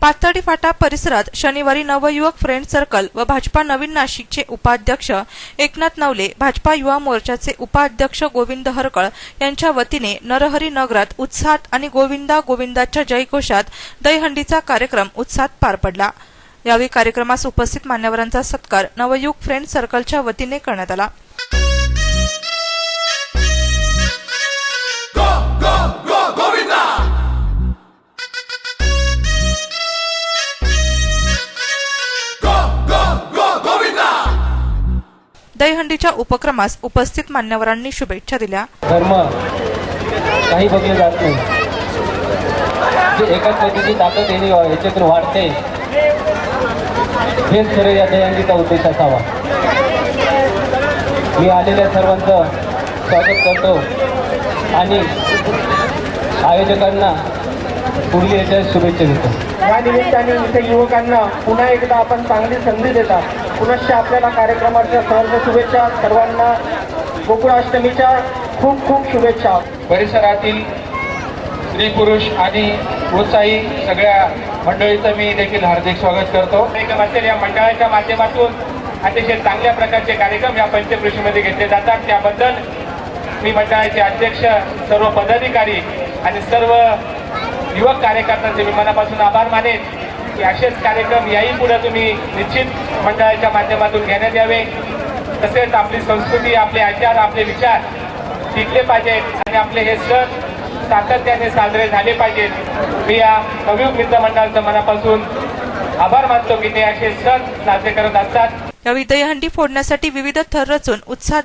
पाथर्डी फाटा परिसरात शनिवारी नवयुवक फ्रेंड सर्कल व भाजपा नवीन नाशिकचे उपाध्यक्ष एकनाथ नवले भाजपा युवा मोर्चाचे उपाध्यक्ष गोविंद हरकळ यांच्या वतीने नरहरी नगरात उत्साहात आणि गोविंदा गोविंदाच्या जयघोषात दहीहंडीचा कार्यक्रम उत्साहात पार पडला. यावेळी कार्यक्रमास उपस्थित मान्यवरांचा सत्कार नवयुग फ्रेंड सर्कलच्या वतीने करण्यात आला. दहीहंडीच्या उपक्रमास उपस्थित मान्यवरांनी शुभेच्छा दिल्या. धर्म काही बघले जात नाही. एकाच व्यक्तीची ताकद येणे याच्यातून वाढते. हेच खरं या दहीहंडीचा उद्देश असावा. मी आलेल्या सर्वांचं स्वागत करतो. आणि आयोजकांना पुढील याच्या शुभेच्छा देतो. या निमित्ताने इथे युवकांना पुन्हा एकदा आपण चांगली संधी देता पुनश्च आपल्याला कार्यक्रमाच्या सर्व शुभेच्छा सर्वांना गोकुळाष्टमीच्या खूप खूप शुभेच्छा. परिसरातील स्त्री पुरुष आणि उत्साही सगळ्या मंडळीचं मी देखील हार्दिक स्वागत करतो. असेल या मंडळाच्या माध्यमातून अतिशय चांगल्या प्रकारचे कार्यक्रम या पंचकृषीमध्ये घेतले जातात. त्याबद्दल मी मंडळाचे अध्यक्ष सर्व पदाधिकारी आणि सर्व युवक कार्यकर्त्यांचे मी मनापासून आभार मानेन की असेच कार्यक्रम याही पुढे तुम्ही निश्चित मंडळाच्या माध्यमातून घेण्यात यावे. तसेच आपली संस्कृती आपले आचार आपले विचार टिकले पाहिजेत आणि आपले हे सण सातत्याने साजरे झाले पाहिजेत. मी या नवयुग मित्र मंडळाचं मनापासून आभार मानतो की ते असे सण साजरे करत असतात. यावेळी दहीहंडी फोडण्यासाठी विविध थर रचून उत्साह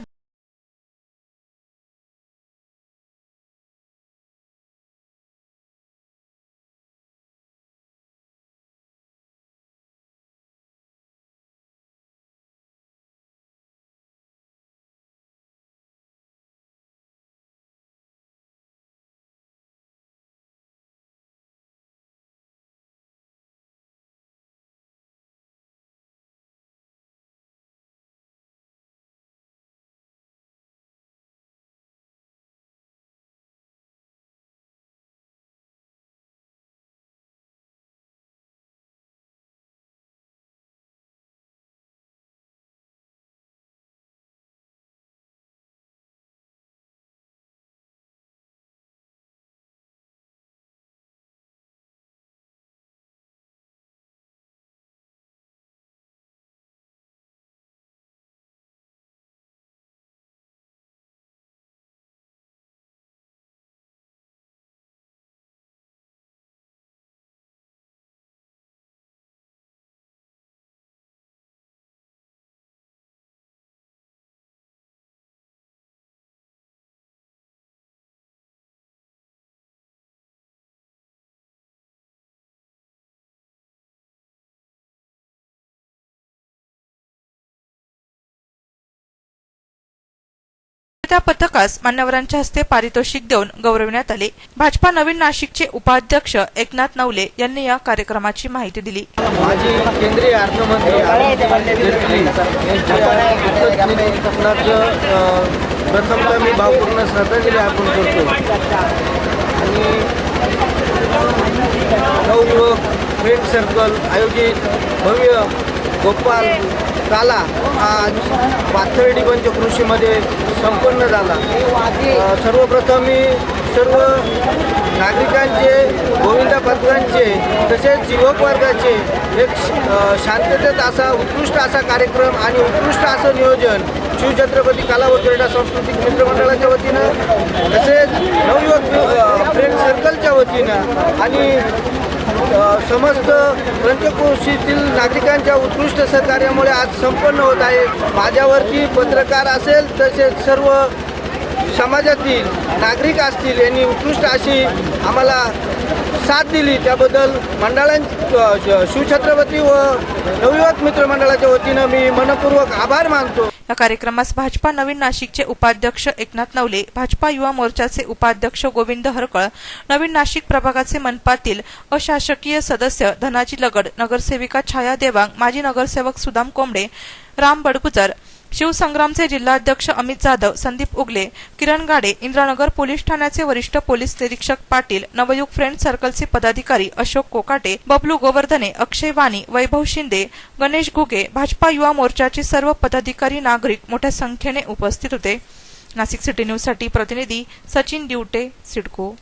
त्या पथकास मान्यवरांच्या हस्ते पारितोषिक देऊन गौरविण्यात आले. भाजपा नवीन नाशिकचे उपाध्यक्ष एकनाथ नवले यांनी या कार्यक्रमाची माहिती दिली. माजी केंद्रीय अर्थमंत्री प्रथमतः मी भावपूर्ण श्रद्धांजली अर्पण करतो. आणि नवयुवक फ्रेंड सर्कल आयोजित भव्य गोपाल काला आज पाथर्डी पंचकृषीमध्ये संपन्न झाला. सर्वप्रथम मी सर्व नागरिकांचे गोविंदा पत्रांचे तसेच युवक वर्गाचे एक शांततेत असा उत्कृष्ट असा कार्यक्रम आणि उत्कृष्ट असं नियोजन शिवछत्रपती कला व क्रीडा सांस्कृतिक मित्रमंडळाच्या वतीनं तसेच नवयुवक फ्रेंड सर्कलच्या वतीनं आणि समस्त पंचक्रोशीतील नागरिकांच्या उत्कृष्ट सहकार्यामुळे आज संपन्न होत आहे. माझ्यावरती पत्रकार असेल तसेच सर्व समाजातील नागरिक असतील यांनी उत्कृष्ट अशी आम्हाला साथ दिली. त्याबद्दल मंडळां शिवछत्रपती व नवयुवक मित्र मंडळाच्या वतीनं मी मनपूर्वक आभार मानतो. या कार्यक्रमास भाजपा नवीन नाशिकचे उपाध्यक्ष एकनाथ नवले भाजपा युवा मोर्चाचे उपाध्यक्ष गोविंद हरकळ नवीन नाशिक प्रभागाचे मनपातील अशासकीय सदस्य धनाजी लगड नगरसेविका छाया देवांग माजी नगरसेवक सुदाम कोंबडे राम बडगुजर शिवसंग्रामचे जिल्हाध्यक्ष अमित जाधव संदीप उगले किरण गाडे इंद्रानगर पोलीस ठाण्याचे वरिष्ठ पोलीस निरीक्षक पाटील नवयुग फ्रेंड सर्कलचे पदाधिकारी अशोक कोकाटे बबलू गोवर्धने अक्षय वाणी वैभव शिंदे गणेश घुगे भाजपा युवा मोर्चाचे सर्व पदाधिकारी नागरिक मोठ्या संख्येने उपस्थित होते. नाशिक सिटी न्यूजसाठी प्रतिनिधी सचिन दिवटे सिडको.